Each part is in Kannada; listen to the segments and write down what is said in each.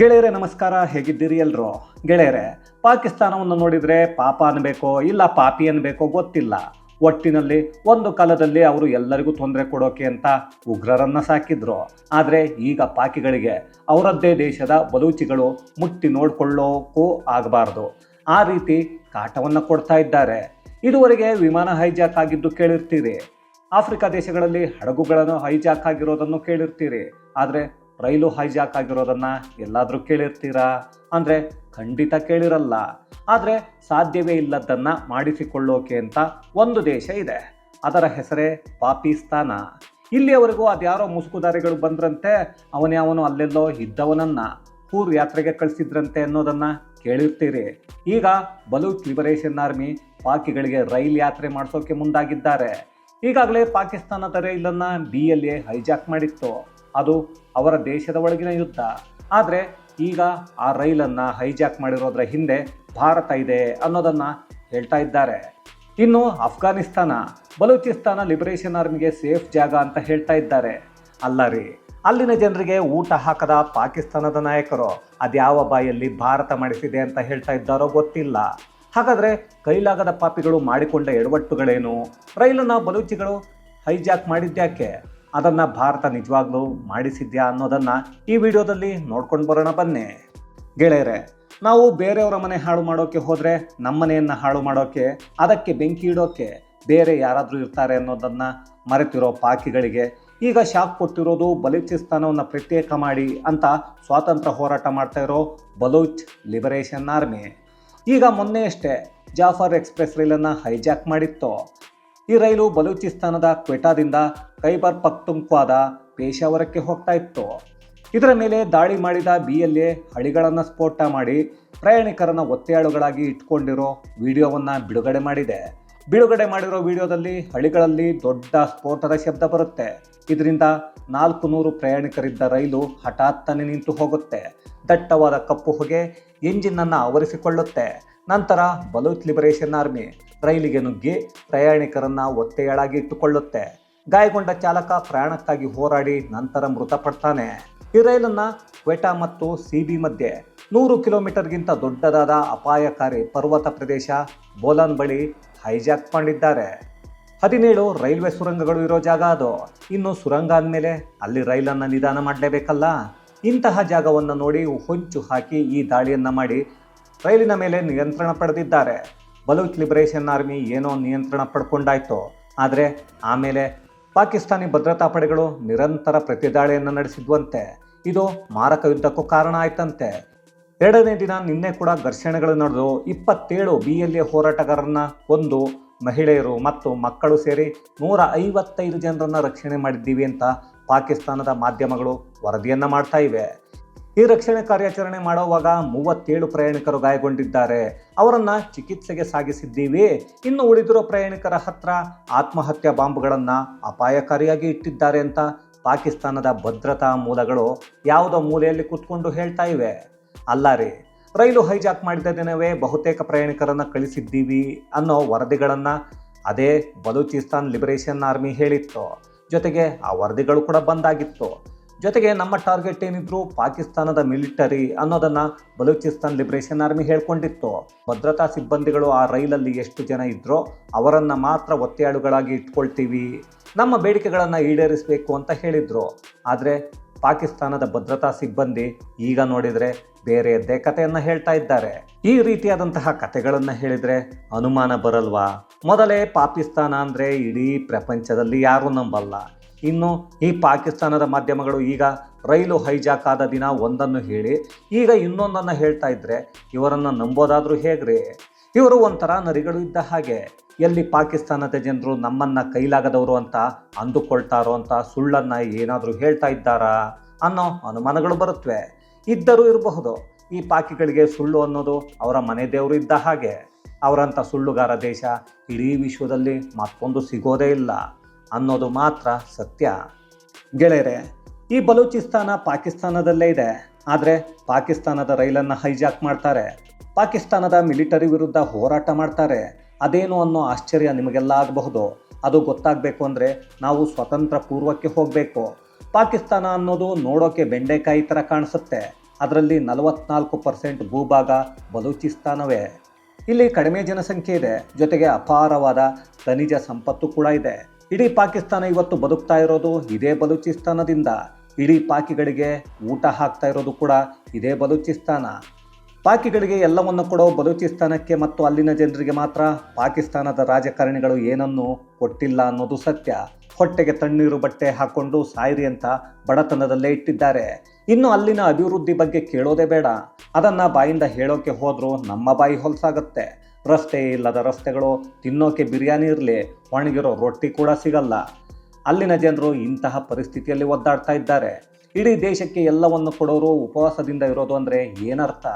ಗೆಳೆಯರೆ, ನಮಸ್ಕಾರ. ಹೇಗಿದ್ದೀರಿ ಎಲ್ರು? ಗೆಳೆಯರೆ, ಪಾಕಿಸ್ತಾನವನ್ನು ನೋಡಿದರೆ ಪಾಪ ಅನ್ಬೇಕೋ, ಇಲ್ಲ ಪಾಪಿ ಅನ್ಬೇಕೋ ಗೊತ್ತಿಲ್ಲ. ಒಟ್ಟಿನಲ್ಲಿ ಒಂದು ಕಾಲದಲ್ಲಿ ಅವರು ಎಲ್ಲರಿಗೂ ತೊಂದರೆ ಕೊಡೋಕೆ ಅಂತ ಉಗ್ರರನ್ನ ಸಾಕಿದ್ರು. ಆದರೆ ಈಗ ಪಾಕಿಗಳಿಗೆ ಅವರದ್ದೇ ದೇಶದ ಬಲೂಚಿಗಳು ಮುಟ್ಟಿ ನೋಡಿಕೊಳ್ಳೋಕ್ಕೂ ಆಗಬಾರ್ದು. ಆ ರೀತಿ ಕಾಟವನ್ನು ಕೊಡ್ತಾ ಇದ್ದಾರೆ. ಇದುವರೆಗೆ ವಿಮಾನ ಹೈಜಾಕ್ ಆಗಿದ್ದು ಕೇಳಿರ್ತೀರಿ. ಆಫ್ರಿಕಾ ದೇಶಗಳಲ್ಲಿ ಹಡಗುಗಳನ್ನು ಹೈಜಾಕ್ ಆಗಿರೋದನ್ನು ಕೇಳಿರ್ತೀರಿ. ಆದರೆ ರೈಲು ಹೈಜಾಕ್ ಆಗಿರೋದನ್ನ ಎಲ್ಲಾದರೂ ಕೇಳಿರ್ತೀರಾ? ಅಂದರೆ ಖಂಡಿತ ಕೇಳಿರಲ್ಲ. ಆದರೆ ಸಾಧ್ಯವೇ ಇಲ್ಲದನ್ನ ಮಾಡಿಸಿಕೊಳ್ಳೋಕೆ ಅಂತ ಒಂದು ದೇಶ ಇದೆ. ಅದರ ಹೆಸರೇ ಪಾಕಿಸ್ತಾನ. ಇಲ್ಲಿಯವರೆಗೂ ಅದ್ಯಾರೋ ಮುಸುಕುದಾರಿಗಳು ಬಂದ್ರಂತೆ, ಅವನು ಅಲ್ಲೆಲ್ಲೋ ಇದ್ದವನನ್ನ ಪೂರ್ವ ಯಾತ್ರೆಗೆ ಕಳಿಸಿದ್ರಂತೆ ಅನ್ನೋದನ್ನ ಕೇಳಿರ್ತೀರಿ. ಈಗ ಬಲೂಚ್ ಲಿಬರೇಷನ್ ಆರ್ಮಿ ಪಾಕಿಗಳಿಗೆ ರೈಲ್ ಯಾತ್ರೆ ಮಾಡಿಸೋಕೆ ಮುಂದಾಗಿದ್ದಾರೆ. ಈಗಾಗಲೇ ಪಾಕಿಸ್ತಾನದ ರೈಲನ್ನ ಬಿ ಎಲ್ ಎ ಹೈಜಾಕ್ ಮಾಡಿತ್ತು. ಅದು ಅವರ ದೇಶದ ಒಳಗಿನ ಯುದ್ಧ. ಆದರೆ ಈಗ ಆ ರೈಲನ್ನು ಹೈಜಾಕ್ ಮಾಡಿರೋದ್ರ ಹಿಂದೆ ಭಾರತ ಇದೆ ಅನ್ನೋದನ್ನು ಹೇಳ್ತಾ ಇದ್ದಾರೆ. ಇನ್ನು ಅಫ್ಘಾನಿಸ್ತಾನ ಬಲೂಚಿಸ್ತಾನ ಲಿಬರೇಷನ್ ಆರ್ಮಿಗೆ ಸೇಫ್ ಜಾಗ ಅಂತ ಹೇಳ್ತಾ ಇದ್ದಾರೆ. ಅಲ್ಲ ರೀ, ಅಲ್ಲಿನ ಜನರಿಗೆ ಊಟ ಹಾಕದ ಪಾಕಿಸ್ತಾನದ ನಾಯಕರು ಅದ್ಯಾವ ಬಾಯಲ್ಲಿ ಭಾರತ ಮಾಡಿಸಿದೆ ಅಂತ ಹೇಳ್ತಾ ಇದ್ದಾರೋ ಗೊತ್ತಿಲ್ಲ. ಹಾಗಾದರೆ ಕೈಲಾಗದ ಪಾಪಿಗಳು ಮಾಡಿಕೊಂಡ ಎಡವಟ್ಟುಗಳೇನು? ರೈಲನ್ನ ಬಲೂಚಿಗಳು ಹೈಜಾಕ್ ಮಾಡಿದ್ಯಾಕೆ ಅದನ್ನ ಭಾರತ ನಿಜವಾಗ್ಲೂ ಮಾಡಿಸಿದ್ಯಾ ಅನ್ನೋದನ್ನು ಈ ವಿಡಿಯೋದಲ್ಲಿ ನೋಡ್ಕೊಂಡು ಬರೋಣ ಬನ್ನಿ. ಗೆಳೆಯರೆ, ನಾವು ಬೇರೆಯವರ ಮನೆ ಹಾಳು ಮಾಡೋಕ್ಕೆ ಹೋದರೆ ನಮ್ಮನೆಯನ್ನು ಹಾಳು ಮಾಡೋಕೆ, ಅದಕ್ಕೆ ಬೆಂಕಿ ಇಡೋಕ್ಕೆ ಬೇರೆ ಯಾರಾದರೂ ಇರ್ತಾರೆ ಅನ್ನೋದನ್ನು ಮರೆತಿರೋ ಪಾಕಿಗಳಿಗೆ ಈಗ ಶಾಕ್ ಕೊಟ್ಟಿರೋದು ಬಲೂಚಿಸ್ತಾನವನ್ನು ಪ್ರತ್ಯೇಕ ಮಾಡಿ ಅಂತ ಸ್ವಾತಂತ್ರ್ಯ ಹೋರಾಟ ಮಾಡ್ತಾ ಇರೋ ಬಲೂಚ್ ಲಿಬರೇಷನ್ ಆರ್ಮಿ. ಈಗ ಮೊನ್ನೆಯಷ್ಟೇ ಜಾಫರ್ ಎಕ್ಸ್ಪ್ರೆಸ್ ರೈಲನ್ನು ಹೈಜಾಕ್ ಮಾಡಿತ್ತು. ಈ ರೈಲು ಬಲೂಚಿಸ್ತಾನದ ಕ್ವೆಟಾದಿಂದ ಖೈಬರ್ ಪಕ್ತುಂಕ್ವಾದ ಪೇಶಾವರಕ್ಕೆ ಹೋಗ್ತಾ ಇತ್ತು. ಇದರ ಮೇಲೆ ದಾಳಿ ಮಾಡಿದ ಬಿ ಎಲ್ ಎ ಹಳಿಗಳನ್ನು ಸ್ಫೋಟ ಮಾಡಿ ಪ್ರಯಾಣಿಕರನ್ನ ಒತ್ತೆಯಾಳುಗಳಾಗಿ ಇಟ್ಕೊಂಡಿರೋ ವಿಡಿಯೋವನ್ನು ಬಿಡುಗಡೆ ಮಾಡಿದೆ. ಬಿಡುಗಡೆ ಮಾಡಿರೋ ವಿಡಿಯೋದಲ್ಲಿ ಹಳಿಗಳಲ್ಲಿ ದೊಡ್ಡ ಸ್ಫೋಟದ ಶಬ್ದ ಬರುತ್ತೆ. ಇದರಿಂದ ನಾಲ್ಕು ನೂರು ಪ್ರಯಾಣಿಕರಿದ್ದ ರೈಲು ಹಠಾತ್ತನೆ ನಿಂತು ಹೋಗುತ್ತೆ. ದಟ್ಟವಾದ ಕಪ್ಪು ಹೊಗೆ ಎಂಜಿನನ್ನು ಆವರಿಸಿಕೊಳ್ಳುತ್ತೆ. ನಂತರ ಬಲೂತ್ ಲಿಬರೇಷನ್ ಆರ್ಮಿ ರೈಲಿಗೆ ನುಗ್ಗಿ ಪ್ರಯಾಣಿಕರನ್ನ ಒತ್ತೆಯಾಳಾಗಿ ಇಟ್ಟುಕೊಳ್ಳುತ್ತೆ ಗಾಯಗೊಂಡ ಚಾಲಕ ಪ್ರಯಾಣಕ್ಕಾಗಿ ಹೋರಾಡಿ ನಂತರ ಮೃತಪಡ್ತಾನೆ. ಈ ರೈಲನ್ನ ಕ್ವೆಟಾ ಮತ್ತು ಸಿಬಿ ಮಧ್ಯೆ ನೂರು ಕಿಲೋಮೀಟರ್ಗಿಂತ ದೊಡ್ಡದಾದ ಅಪಾಯಕಾರಿ ಪರ್ವತ ಪ್ರದೇಶ ಬೋಲನ್ ಬಳಿ ಹೈಜಾಕ್ ಮಾಡಿದ್ದಾರೆ. ಹದಿನೇಳು ರೈಲ್ವೆ ಸುರಂಗಗಳು ಇರೋ ಜಾಗ ಅದು. ಇನ್ನು ಸುರಂಗ ಅಂದಮೇಲೆ ಅಲ್ಲಿ ರೈಲನ್ನು ನಿಧಾನ ಮಾಡಲೇಬೇಕಲ್ಲ? ಇಂತಹ ಜಾಗವನ್ನು ನೋಡಿ ಹೊಂಚು ಹಾಕಿ ಈ ದಾಳಿಯನ್ನು ಮಾಡಿ ರೈಲಿನ ಮೇಲೆ ನಿಯಂತ್ರಣ ಪಡೆದಿದ್ದಾರೆ. ಬಲೂಚ್ ಲಿಬರೇಷನ್ ಆರ್ಮಿ ಏನೋ ನಿಯಂತ್ರಣ ಪಡ್ಕೊಂಡಾಯ್ತು. ಆದರೆ ಆಮೇಲೆ ಪಾಕಿಸ್ತಾನಿ ಭದ್ರತಾ ಪಡೆಗಳು ನಿರಂತರ ಪ್ರತಿದಾಳಿಯನ್ನು ನಡೆಸಿದ್ವಂತೆ. ಇದು ಮಾರಕ ಯುದ್ಧಕ್ಕೂ ಕಾರಣ ಆಯ್ತಂತೆ. ಎರಡನೇ ದಿನ ನಿನ್ನೆ ಕೂಡ ಘರ್ಷಣೆಗಳು ನಡೆದು ಇಪ್ಪತ್ತೇಳು ಬಿ ಎಲ್ ಎ ಹೋರಾಟಗಾರರನ್ನ ಒಂದು ಮಹಿಳೆಯರು ಮತ್ತು ಮಕ್ಕಳು ಸೇರಿ ನೂರ ಐವತ್ತೈದು ಜನರನ್ನು ರಕ್ಷಣೆ ಮಾಡಿದ್ದೀವಿ ಅಂತ ಪಾಕಿಸ್ತಾನದ ಮಾಧ್ಯಮಗಳು ವರದಿಯನ್ನು ಮಾಡ್ತಾ ಇವೆ. ಈ ರಕ್ಷಣೆ ಕಾರ್ಯಾಚರಣೆ ಮಾಡುವಾಗ ಮೂವತ್ತೇಳು ಪ್ರಯಾಣಿಕರು ಗಾಯಗೊಂಡಿದ್ದಾರೆ. ಅವರನ್ನ ಚಿಕಿತ್ಸೆಗೆ ಸಾಗಿಸಿದ್ದೀವಿ. ಇನ್ನು ಉಳಿದಿರೋ ಪ್ರಯಾಣಿಕರ ಹತ್ರ ಆತ್ಮಹತ್ಯಾ ಬಾಂಬ್ಗಳನ್ನು ಅಪಾಯಕಾರಿಯಾಗಿ ಇಟ್ಟಿದ್ದಾರೆ ಅಂತ ಪಾಕಿಸ್ತಾನದ ಭದ್ರತಾ ಮೂಲಗಳು ಯಾವುದೋ ಮೂಲೆಯಲ್ಲಿ ಕೂತ್ಕೊಂಡು ಹೇಳ್ತಾ ಇವೆ. ಅಲ್ಲ ರೀ, ರೈಲು ಹೈಜಾಕ್ ಮಾಡಿದ ದಿನವೇ ಬಹುತೇಕ ಪ್ರಯಾಣಿಕರನ್ನು ಕಳಿಸಿದ್ದೀವಿ ಅನ್ನೋ ವರದಿಗಳನ್ನು ಅದೇ ಬಲೂಚಿಸ್ತಾನ್ ಲಿಬರೇಷನ್ ಆರ್ಮಿ ಹೇಳಿತ್ತು. ಜೊತೆಗೆ ಆ ವರದಿಗಳು ಕೂಡ ಬಂದಾಗಿತ್ತು. ಜೊತೆಗೆ ನಮ್ಮ ಟಾರ್ಗೆಟ್ ಏನಿದ್ರು ಪಾಕಿಸ್ತಾನದ ಮಿಲಿಟರಿ ಅನ್ನೋದನ್ನ ಬಲೂಚಿಸ್ತಾನ್ ಲಿಬರೇಷನ್ ಆರ್ಮಿ ಹೇಳ್ಕೊಂಡಿತ್ತು. ಭದ್ರತಾ ಸಿಬ್ಬಂದಿಗಳು ಆ ರೈಲಲ್ಲಿ ಎಷ್ಟು ಜನ ಇದ್ರೋ ಅವರನ್ನ ಮಾತ್ರ ಒತ್ತೆಯಾಳುಗಳಾಗಿ ಇಟ್ಕೊಳ್ತೀವಿ. ನಮ್ಮ ಬೇಡಿಕೆಗಳನ್ನು ಈಡೇರಿಸಬೇಕು ಅಂತ ಹೇಳಿದ್ರು. ಆದರೆ ಪಾಕಿಸ್ತಾನದ ಭದ್ರತಾ ಸಿಬ್ಬಂದಿ ಈಗ ನೋಡಿದರೆ ಬೇರೆಯದ್ದೇ ಕಥೆಯನ್ನು ಹೇಳ್ತಾ ಇದ್ದಾರೆ. ಈ ರೀತಿಯಾದಂತಹ ಕಥೆಗಳನ್ನು ಹೇಳಿದರೆ ಅನುಮಾನ ಬರಲ್ವಾ? ಮೊದಲೇ ಪಾಕಿಸ್ತಾನ ಅಂದರೆ ಇಡೀ ಪ್ರಪಂಚದಲ್ಲಿ ಯಾರೂ ನಂಬಲ್ಲ. ಇನ್ನು ಈ ಪಾಕಿಸ್ತಾನದ ಮಾಧ್ಯಮಗಳು ಈಗ ರೈಲು ಹೈಜಾಕ್ ಆದ ದಿನ ಒಂದನ್ನು ಹೇಳಿ, ಈಗ ಇನ್ನೊಂದನ್ನು ಹೇಳ್ತಾ ಇದ್ರೆ ಇವರನ್ನು ನಂಬೋದಾದರೂ ಹೇಗ್ರಿ? ಇವರು ಒಂಥರ ನರಿಗಳು ಇದ್ದ ಹಾಗೆ. ಎಲ್ಲಿ ಪಾಕಿಸ್ತಾನದ ಜನರು ನಮ್ಮನ್ನು ಕೈಲಾಗದವರು ಅಂತ ಅಂದುಕೊಳ್ತಾರೋ ಅಂತ ಸುಳ್ಳನ್ನು ಏನಾದರೂ ಹೇಳ್ತಾ ಇದ್ದಾರಾ ಅನ್ನೋ ಅನುಮಾನಗಳು ಬರುತ್ತವೆ ಇದ್ದರೂ ಇರಬಹುದು. ಈ ಪಾಕಿಗಳಿಗೆ ಸುಳ್ಳು ಅನ್ನೋದು ಅವರ ಮನೆ ದೇವರು ಇದ್ದ ಹಾಗೆ. ಅವರಂಥ ಸುಳ್ಳುಗಾರ ದೇಶ ಇಡೀ ವಿಶ್ವದಲ್ಲಿ ಮತ್ತೊಂದು ಸಿಗೋದೇ ಇಲ್ಲ. ಅನ್ನೋದು ಮಾತ್ರ ಸತ್ಯ. ಗೆಳೆಯರೆ, ಈ ಬಲೂಚಿಸ್ತಾನ ಪಾಕಿಸ್ತಾನದಲ್ಲೇ ಇದೆ. ಆದರೆ ಪಾಕಿಸ್ತಾನದ ರೈಲನ್ನು ಹೈಜಾಕ್ ಮಾಡ್ತಾರೆ. ಪಾಕಿಸ್ತಾನದ ಮಿಲಿಟರಿ ವಿರುದ್ಧ ಹೋರಾಟ ಮಾಡ್ತಾರೆ. ಅದೇನು ಅನ್ನೋ ಆಶ್ಚರ್ಯ ನಿಮಗೆಲ್ಲ ಆಗಬಹುದು. ಅದು ಗೊತ್ತಾಗಬೇಕು ಅಂದರೆ ನಾವು ಸ್ವತಂತ್ರ ಪೂರ್ವಕ್ಕೆ ಹೋಗಬೇಕು. ಪಾಕಿಸ್ತಾನ ಅನ್ನೋದು ನೋಡೋಕೆ ಬೆಂಡೆಕಾಯಿ ಥರ ಕಾಣಿಸುತ್ತೆ. ಅದರಲ್ಲಿ ನಲವತ್ನಾಲ್ಕು ಪರ್ಸೆಂಟ್ ಭೂಭಾಗ ಬಲೂಚಿಸ್ತಾನವೇ. ಇಲ್ಲಿ ಕಡಿಮೆ ಜನಸಂಖ್ಯೆ ಇದೆ. ಜೊತೆಗೆ ಅಪಾರವಾದ ಖನಿಜ ಸಂಪತ್ತು ಕೂಡ ಇದೆ. ಇಡೀ ಪಾಕಿಸ್ತಾನ ಇವತ್ತು ಬದುಕ್ತಾ ಇರೋದು ಇದೇ ಬಲೂಚಿಸ್ತಾನದಿಂದ. ಇಡೀ ಪಾಕಿಗಳಿಗೆ ಊಟ ಹಾಕ್ತಾ ಇರೋದು ಕೂಡ ಇದೇ ಬಲೂಚಿಸ್ತಾನ. ಪಾಕಿಗಳಿಗೆ ಎಲ್ಲವನ್ನು ಕೊಡೋ ಬಲೂಚಿಸ್ತಾನಕ್ಕೆ ಮತ್ತು ಅಲ್ಲಿನ ಜನರಿಗೆ ಮಾತ್ರ ಪಾಕಿಸ್ತಾನದ ರಾಜಕಾರಣಿಗಳು ಏನನ್ನು ಕೊಟ್ಟಿಲ್ಲ ಅನ್ನೋದು ಸತ್ಯ. ಹೊಟ್ಟೆಗೆ ತಣ್ಣೀರು ಬಟ್ಟೆ ಹಾಕೊಂಡು ಸಾಯಿರಿ ಅಂತ ಬಡತನದಲ್ಲೇ ಇಟ್ಟಿದ್ದಾರೆ. ಇನ್ನು ಅಲ್ಲಿನ ಅಭಿವೃದ್ಧಿ ಬಗ್ಗೆ ಕೇಳೋದೇ ಬೇಡ. ಅದನ್ನು ಬಾಯಿಂದ ಹೇಳೋಕೆ ಹೋದರೂ ನಮ್ಮ ಬಾಯಿ ಹೊಲಸಾಗತ್ತೆ. ರಸ್ತೆ ಇಲ್ಲದ ರಸ್ತೆಗಳು, ತಿನ್ನೋಕೆ ಬಿರಿಯಾನಿ ಇರಲಿ, ಒಣಗಿರೋ ರೊಟ್ಟಿ ಕೂಡ ಸಿಗಲ್ಲ. ಅಲ್ಲಿನ ಜನರು ಇಂತಹ ಪರಿಸ್ಥಿತಿಯಲ್ಲಿ ಒದ್ದಾಡ್ತಾ ಇದ್ದಾರೆ. ಇಡೀ ದೇಶಕ್ಕೆ ಎಲ್ಲವನ್ನು ಕೊಡೋರು ಉಪವಾಸದಿಂದ ಇರೋದು ಅಂದರೆ ಏನರ್ಥ?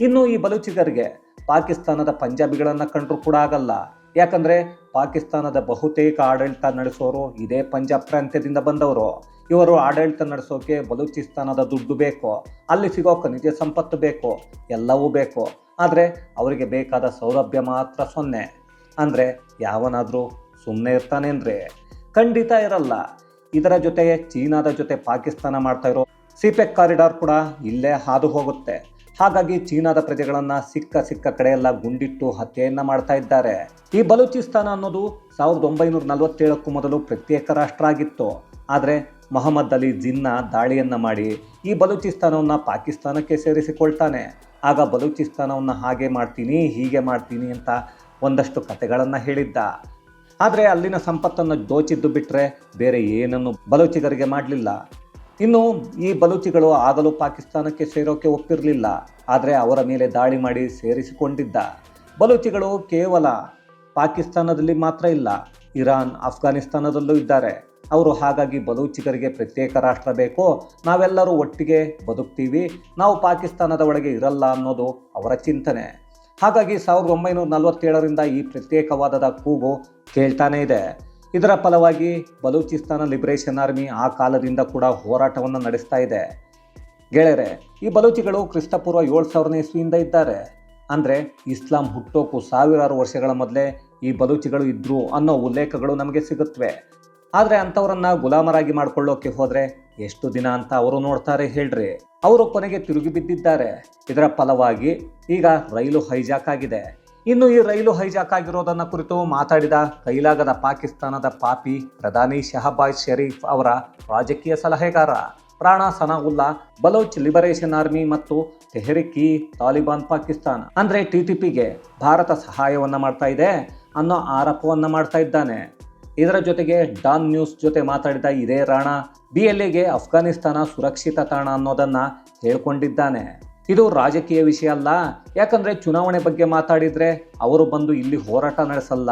ಇನ್ನು ಈ ಬಲೂಚಿಗರಿಗೆ ಪಾಕಿಸ್ತಾನದ ಪಂಜಾಬಿಗಳನ್ನು ಕಂಡ್ರೂ ಕೂಡ ಆಗಲ್ಲ. ಯಾಕಂದ್ರೆ ಪಾಕಿಸ್ತಾನದ ಬಹುತೇಕ ಆಡಳಿತ ನಡೆಸೋರು ಇದೇ ಪಂಜಾಬ್ ಪ್ರಾಂತ್ಯದಿಂದ ಬಂದವರು. ಇವರು ಆಡಳಿತ ನಡೆಸೋಕೆ ಬಲೂಚಿಸ್ತಾನದ ದುಡ್ಡು ಬೇಕು, ಅಲ್ಲಿ ಸಿಗೋ ಖನಿಜ ಸಂಪತ್ತು ಬೇಕು, ಎಲ್ಲವೂ ಬೇಕು. ಆದರೆ ಅವರಿಗೆ ಬೇಕಾದ ಸೌಲಭ್ಯ ಮಾತ್ರ ಸೊನ್ನೆ. ಅಂದರೆ ಯಾವನಾದರೂ ಸುಮ್ಮನೆ ಇರ್ತಾನೇನ್ರಿ? ಖಂಡಿತ ಇರಲ್ಲ. ಇದರ ಜೊತೆಗೆ ಚೀನಾದ ಜೊತೆ ಪಾಕಿಸ್ತಾನ ಮಾಡ್ತಾ ಇರೋ ಸಿಪೆಕ್ ಕಾರಿಡಾರ್ ಕೂಡ ಇಲ್ಲೇ ಹಾದು ಹೋಗುತ್ತೆ. ಹಾಗಾಗಿ ಚೀನಾದ ಪ್ರಜೆಗಳನ್ನ ಸಿಕ್ಕ ಸಿಕ್ಕ ಕಡೆಯೆಲ್ಲ ಗುಂಡಿಟ್ಟು ಹತ್ಯೆಯನ್ನ ಮಾಡ್ತಾ ಇದ್ದಾರೆ. ಈ ಬಲೂಚಿಸ್ತಾನ ಅನ್ನೋದು ಸಾವಿರದ ಒಂಬೈನೂರ ನಲವತ್ತೇಳಕ್ಕೂ ಮೊದಲು ಪ್ರತ್ಯೇಕ ರಾಷ್ಟ್ರ ಆಗಿತ್ತು. ಆದರೆ ಮೊಹಮ್ಮದ್ ಅಲಿ ಜಿನ್ನಾ ದಾಳಿಯನ್ನ ಮಾಡಿ ಈ ಬಲೂಚಿಸ್ತಾನವನ್ನ ಪಾಕಿಸ್ತಾನಕ್ಕೆ ಸೇರಿಸಿಕೊಳ್ತಾನೆ. ಆಗ ಬಲೂಚಿಸ್ತಾನವನ್ನ ಹಾಗೆ ಮಾಡ್ತೀನಿ, ಹೀಗೆ ಮಾಡ್ತೀನಿ ಅಂತ ಒಂದಷ್ಟು ಕತೆಗಳನ್ನು ಹೇಳಿದ್ದ. ಆದರೆ ಅಲ್ಲಿನ ಸಂಪತ್ತನ್ನು ದೋಚಿದ್ದು ಬಿಟ್ಟರೆ ಬೇರೆ ಏನನ್ನು ಬಲೂಚಿಗರಿಗೆ ಮಾಡಲಿಲ್ಲ. ಇನ್ನು ಈ ಬಲೂಚಿಗಳು ಆಗಲೂ ಪಾಕಿಸ್ತಾನಕ್ಕೆ ಸೇರೋಕೆ ಒಪ್ಪಿರಲಿಲ್ಲ. ಆದರೆ ಅವರ ಮೇಲೆ ದಾಳಿ ಮಾಡಿ ಸೇರಿಸಿಕೊಂಡಿದ್ದ. ಬಲೂಚಿಗಳು ಕೇವಲ ಪಾಕಿಸ್ತಾನದಲ್ಲಿ ಮಾತ್ರ ಇಲ್ಲ, ಇರಾನ್ ಅಫ್ಘಾನಿಸ್ತಾನದಲ್ಲೂ ಇದ್ದಾರೆ. ಅವರು ಹಾಗಾಗಿ ಬಲೂಚಿಗರಿಗೆ ಪ್ರತ್ಯೇಕ ರಾಷ್ಟ್ರ ಬೇಕೋ? ನಾವೆಲ್ಲರೂ ಒಟ್ಟಿಗೆ ಬದುಕ್ತೀವಿ, ನಾವು ಪಾಕಿಸ್ತಾನದ ಒಳಗೆ ಇರಲ್ಲ ಅನ್ನೋದು ಅವರ ಚಿಂತನೆ. ಹಾಗಾಗಿ ಸಾವಿರದ ಒಂಬೈನೂರ ನಲವತ್ತೇಳರಿಂದ ಈ ಪ್ರತ್ಯೇಕವಾದದ ಕೂಗು ಕೇಳ್ತಾನೇ ಇದೆ. ಇದರ ಫಲವಾಗಿ ಬಲೂಚಿಸ್ತಾನ ಲಿಬರೇಷನ್ ಆರ್ಮಿ ಆ ಕಾಲದಿಂದ ಕೂಡ ಹೋರಾಟವನ್ನು ನಡೆಸ್ತಾ ಇದೆ. ಗೆಳೆಯರೆ, ಈ ಬಲೂಚಿಗಳು ಕ್ರಿಸ್ತಪೂರ್ವ ಏಳು ಸಾವಿರನೇ ಇಸ್ವಿಯಿಂದ ಇದ್ದಾರೆ. ಅಂದರೆ ಇಸ್ಲಾಂ ಹುಟ್ಟೋಕು ಸಾವಿರಾರು ವರ್ಷಗಳ ಮೊದಲೇ ಈ ಬಲೂಚಿಗಳು ಇದ್ರು ಅನ್ನೋ ಉಲ್ಲೇಖಗಳು ನಮಗೆ ಸಿಗುತ್ತವೆ ಆದರೆ ಅಂಥವರನ್ನು ಗುಲಾಮರಾಗಿ ಮಾಡ್ಕೊಳ್ಳೋಕೆ ಹೋದರೆ ಎಷ್ಟು ದಿನ ಅಂತ ಅವರು ನೋಡ್ತಾರೆ ಹೇಳ್ರಿ. ಅವರು ಕೊನೆಗೆ ತಿರುಗಿ ಬಿದ್ದಿದ್ದಾರೆ. ಇದರ ಫಲವಾಗಿ ಈಗ ರೈಲು ಹೈಜಾಕ್ ಆಗಿದೆ. ಇನ್ನು ಈ ರೈಲು ಹೈಜಾಕ್ ಆಗಿರೋದನ್ನ ಕುರಿತು ಮಾತಾಡಿದ ಕೈಲಾಗದ ಪಾಕಿಸ್ತಾನದ ಪಾಪಿ ಪ್ರಧಾನಿ ಶಹಬಾಜ್ ಶರೀಫ್ ಅವರ ರಾಜಕೀಯ ಸಲಹೆಗಾರ. ಪ್ರಾಣ ಸನಾವುಲ್ಲಾ, ಬಲೋಚ್ ಲಿಬರೇಷನ್ ಆರ್ಮಿ ಮತ್ತು ತೆಹರಿಕಿ ತಾಲಿಬಾನ್ ಪಾಕಿಸ್ತಾನ. ಅಂದ್ರೆ ಟಿಟಿಪಿಗೆ ಭಾರತ ಸಹಾಯವನ್ನ ಮಾಡ್ತಾ ಇದೆ ಅನ್ನೋ ಆರೋಪವನ್ನ ಮಾಡ್ತಾ ಇದ್ದಾನೆ. ಇದರ ಜೊತೆಗೆ ಡಾನ್ ನ್ಯೂಸ್ ಜೊತೆ ಮಾತಾಡಿದ ಇದೇ ರಾಣ, ಬಿ ಎಲ್ ಎಗೆ ಅಫ್ಘಾನಿಸ್ತಾನ ಸುರಕ್ಷಿತ ತಾಣ ಅನ್ನೋದನ್ನ ಹೇಳ್ಕೊಂಡಿದ್ದಾನೆ. ಇದು ರಾಜಕೀಯ ವಿಷಯ ಅಲ್ಲ. ಯಾಕಂದರೆ ಚುನಾವಣೆ ಬಗ್ಗೆ ಮಾತಾಡಿದರೆ ಅವರು ಬಂದು ಇಲ್ಲಿ ಹೋರಾಟ ನಡೆಸಲ್ಲ.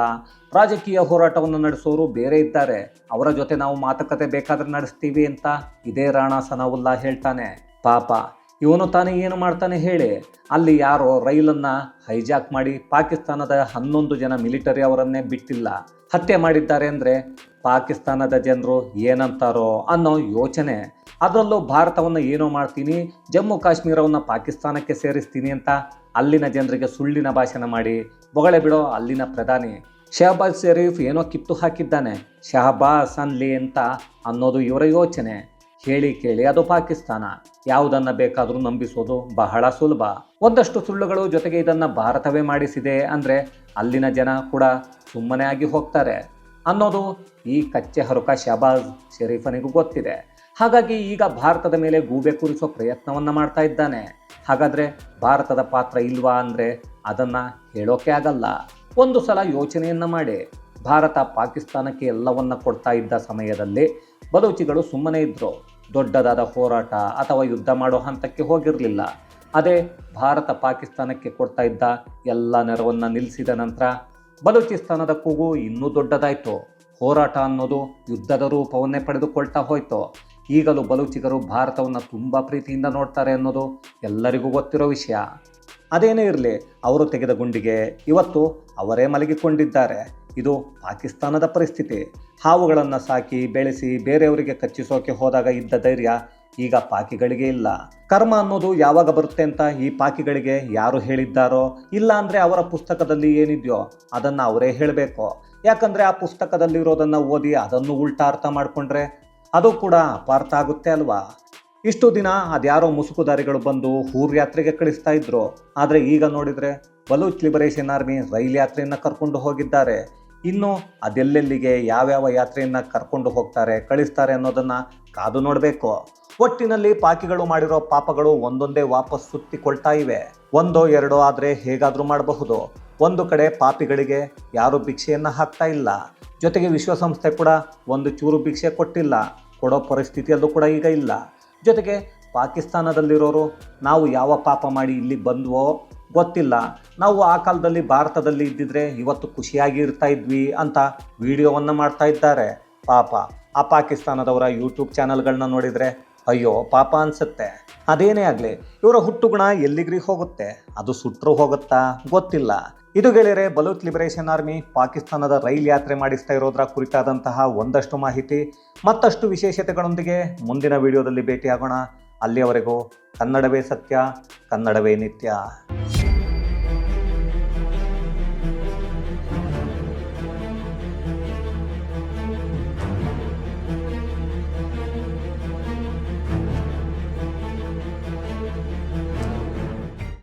ರಾಜಕೀಯ ಹೋರಾಟವನ್ನು ನಡೆಸೋರು ಬೇರೆ ಇದ್ದಾರೆ. ಅವರ ಜೊತೆ ನಾವು ಮಾತುಕತೆ ಬೇಕಾದರೆ ನಡೆಸ್ತೀವಿ ಅಂತ ಇದೇ ರಾಣಾ ಸನಾವುಲ್ಲಾ ಹೇಳ್ತಾನೆ. ಪಾಪ, ಇವನು ತಾನೇ ಏನು ಮಾಡ್ತಾನೆ ಹೇಳಿ? ಅಲ್ಲಿ ಯಾರೋ ರೈಲನ್ನು ಹೈಜಾಕ್ ಮಾಡಿ ಪಾಕಿಸ್ತಾನದ ಹನ್ನೊಂದು ಜನ ಮಿಲಿಟರಿ ಅವರನ್ನೇ ಬಿಟ್ಟಿಲ್ಲ. ಹತ್ಯೆ ಮಾಡಿದ್ದಾರೆ ಅಂದರೆ ಪಾಕಿಸ್ತಾನದ ಜನರು ಏನಂತಾರೋ ಅನ್ನೋ ಯೋಚನೆ. ಅದರಲ್ಲೂ ಭಾರತವನ್ನು ಏನೋ ಮಾಡ್ತೀನಿ, ಜಮ್ಮು ಕಾಶ್ಮೀರವನ್ನು ಪಾಕಿಸ್ತಾನಕ್ಕೆ ಸೇರಿಸ್ತೀನಿ ಅಂತ ಅಲ್ಲಿನ ಜನರಿಗೆ ಸುಳ್ಳಿನ ಭಾಷಣ ಮಾಡಿ, ಬೊಗಳೆ ಬಿಡೋ ಅಲ್ಲಿನ ಪ್ರಧಾನಿ. ಶಹಬಾಜ್ ಶರೀಫ್ ಏನೋ ಕಿತ್ತು ಹಾಕಿದ್ದಾನೆ ಶಹಬಾಸ್ ಅನ್ಲಿ ಅಂತ ಅನ್ನೋದು ಇವರ ಯೋಚನೆ. ಹೇಳಿ ಕೇಳಿ, ಅದು ಪಾಕಿಸ್ತಾನ. ಯಾವುದನ್ನ ಬೇಕಾದರೂ ನಂಬಿಸೋದು ಬಹಳ ಸುಲಭ. ಒಂದಷ್ಟು ಸುಳ್ಳುಗಳು ಜೊತೆಗೆ ಇದನ್ನ ಭಾರತವೇ ಮಾಡಿಸಿದೆ ಅಂದ್ರೆ ಅಲ್ಲಿನ ಜನ ಕೂಡ ಸುಮ್ಮನೆ ಆಗಿ ಹೋಗ್ತಾರೆ ಅನ್ನೋದು ಈ ಕಚ್ಚೆ ಹರುಕ ಶಹಬಾಜ್ ಶರೀಫನಿಗೂ ಗೊತ್ತಿದೆ. ಹಾಗಾಗಿ ಈಗ ಭಾರತದ ಮೇಲೆ ಗೂಬೆ ಕೂರಿಸೋ ಪ್ರಯತ್ನವನ್ನು ಮಾಡ್ತಾ ಇದ್ದಾನೆ. ಹಾಗಾದರೆ ಭಾರತದ ಪಾತ್ರ ಇಲ್ವಾ ಅಂದರೆ ಅದನ್ನು ಹೇಳೋಕೆ ಆಗಲ್ಲ. ಒಂದು ಸಲ ಯೋಚನೆಯನ್ನು ಮಾಡಿ. ಭಾರತ ಪಾಕಿಸ್ತಾನಕ್ಕೆ ಎಲ್ಲವನ್ನ ಕೊಡ್ತಾ ಇದ್ದ ಸಮಯದಲ್ಲಿ ಬಲೂಚಿಗಳು ಸುಮ್ಮನೆ ಇದ್ದರು ದೊಡ್ಡದಾದ ಹೋರಾಟ ಅಥವಾ ಯುದ್ಧ ಮಾಡೋ ಹಂತಕ್ಕೆ ಹೋಗಿರಲಿಲ್ಲ. ಅದೇ ಭಾರತ ಪಾಕಿಸ್ತಾನಕ್ಕೆ ಕೊಡ್ತಾ ಇದ್ದ ಎಲ್ಲ ನೆರವನ್ನು ನಿಲ್ಲಿಸಿದ ನಂತರ ಬಲೂಚಿಸ್ತಾನದ ಕೂಗು ಇನ್ನೂ ದೊಡ್ಡದಾಯಿತು. ಹೋರಾಟ ಅನ್ನೋದು ಯುದ್ಧದ ರೂಪವನ್ನೇ ಪಡೆದುಕೊಳ್ತಾ ಹೋಯ್ತು. ಈಗಲೂ ಬಲೂಚಿಗರು ಭಾರತವನ್ನು ತುಂಬ ಪ್ರೀತಿಯಿಂದ ನೋಡ್ತಾರೆ ಅನ್ನೋದು ಎಲ್ಲರಿಗೂ ಗೊತ್ತಿರೋ ವಿಷಯ. ಅದೇನೇ ಇರಲಿ, ಅವರು ತೆಗೆದ ಗುಂಡಿಗೆ ಇವತ್ತು ಅವರೇ ಮಲಗಿಕೊಂಡಿದ್ದಾರೆ. ಇದು ಪಾಕಿಸ್ತಾನದ ಪರಿಸ್ಥಿತಿ. ಹಾವುಗಳನ್ನು ಸಾಕಿ, ಬೆಳೆಸಿ, ಬೇರೆಯವರಿಗೆ ಕಚ್ಚಿಸೋಕೆ ಹೋದಾಗ ಇದ್ದ ಧೈರ್ಯ ಈಗ ಪಾಕಿಗಳಿಗೆ ಇಲ್ಲ. ಕರ್ಮ ಅನ್ನೋದು ಯಾವಾಗ ಬರುತ್ತೆ ಅಂತ ಈ ಪಾಕಿಗಳಿಗೆ ಯಾರು ಹೇಳಿದ್ದಾರೋ, ಇಲ್ಲ ಅಂದರೆ ಅವರ ಪುಸ್ತಕದಲ್ಲಿ ಏನಿದೆಯೋ ಅದನ್ನು ಅವರೇ ಹೇಳಬೇಕು. ಯಾಕಂದರೆ ಆ ಪುಸ್ತಕದಲ್ಲಿರೋದನ್ನು ಓದಿ ಅದನ್ನು ಉಲ್ಟಾ ಅರ್ಥ ಮಾಡಿಕೊಂಡ್ರೆ ಅದು ಕೂಡ ಅಪಾರ್ಥ ಆಗುತ್ತೆ ಅಲ್ವಾ? ಇಷ್ಟು ದಿನ ಅದ್ಯಾರೋ ಮುಸುಕುದಾರಿಗಳು ಬಂದು ಊರ್ ಯಾತ್ರೆಗೆ ಕಳಿಸ್ತಾ ಇದ್ರು. ಆದರೆ ಈಗ ನೋಡಿದರೆ ಬಲೂಚ್ ಲಿಬರೇಷನ್ ಆರ್ಮಿ ರೈಲ್ ಯಾತ್ರೆಯನ್ನು ಕರ್ಕೊಂಡು ಹೋಗಿದ್ದಾರೆ. ಇನ್ನು ಅದೆಲ್ಲೆಲ್ಲಿಗೆ ಯಾವ್ಯಾವ ಯಾತ್ರೆಯನ್ನು ಕರ್ಕೊಂಡು ಹೋಗ್ತಾರೆ, ಕಳಿಸ್ತಾರೆ ಅನ್ನೋದನ್ನು ಕಾದು ನೋಡಬೇಕು. ಒಟ್ಟಿನಲ್ಲಿ ಪಾಕಿಗಳು ಮಾಡಿರೋ ಪಾಪಗಳು ಒಂದೊಂದೇ ವಾಪಸ್ ಸುತ್ತಿಕೊಳ್ತಾ ಇವೆ. ಒಂದೋ ಎರಡೋ ಆದರೆ ಹೇಗಾದರೂ ಮಾಡಬಹುದು. ಒಂದು ಕಡೆ ಪಾಪಿಗಳಿಗೆ ಯಾರೂ ಭಿಕ್ಷೆಯನ್ನು ಹಾಕ್ತಾ ಇಲ್ಲ. ಜೊತೆಗೆ ವಿಶ್ವಸಂಸ್ಥೆ ಕೂಡ ಒಂದು ಚೂರು ಭಿಕ್ಷೆ ಕೊಟ್ಟಿಲ್ಲ. ಕೊಡೋ ಪರಿಸ್ಥಿತಿಯಲ್ಲೂ ಕೂಡ ಈಗ ಇಲ್ಲ. ಜೊತೆಗೆ ಪಾಕಿಸ್ತಾನದಲ್ಲಿರೋರು ನಾವು ಯಾವ ಪಾಪ ಮಾಡಿ ಇಲ್ಲಿ ಬಂದ್ವೋ ಗೊತ್ತಿಲ್ಲ. ನಾವು ಆ ಕಾಲದಲ್ಲಿ ಭಾರತದಲ್ಲಿ ಇದ್ದಿದ್ರೆ ಇವತ್ತು ಖುಷಿಯಾಗಿ ಇರ್ತಾ ಇದ್ವಿ ಅಂತ ವಿಡಿಯೋವನ್ನು ಮಾಡ್ತಾ ಇದ್ದಾರೆ. ಪಾಪ, ಆ ಪಾಕಿಸ್ತಾನದವರ ಯೂಟ್ಯೂಬ್ ಚಾನಲ್ಗಳನ್ನ ನೋಡಿದರೆ ಅಯ್ಯೋ ಪಾಪ ಅನಿಸುತ್ತೆ. ಅದೇನೇ ಆಗಲಿ, ಇವರ ಹುಟ್ಟುಗುಣ ಎಲ್ಲಿಗ್ರಿ ಹೋಗುತ್ತೆ? ಅದು ಸುಟ್ಟರು ಹೋಗುತ್ತಾ? ಗೊತ್ತಿಲ್ಲ. ಇದು ಗೆಳೆಯರೆ ಬಲೂತ್ ಲಿಬರೇಷನ್ ಆರ್ಮಿ ಪಾಕಿಸ್ತಾನದ ರೈಲ್ ಯಾತ್ರೆ ಮಾಡಿಸ್ತಾ ಇರೋದ್ರ ಕುರಿತಾದಂತಹ ಒಂದಷ್ಟು ಮಾಹಿತಿ, ಮತ್ತಷ್ಟು ವಿಶೇಷತೆಗಳೊಂದಿಗೆ ಮುಂದಿನ ವಿಡಿಯೋದಲ್ಲಿ ಭೇಟಿಯಾಗೋಣ. ಅಲ್ಲಿಯವರೆಗೂ ಕನ್ನಡವೇ ಸತ್ಯ, ಕನ್ನಡವೇ ನಿತ್ಯ.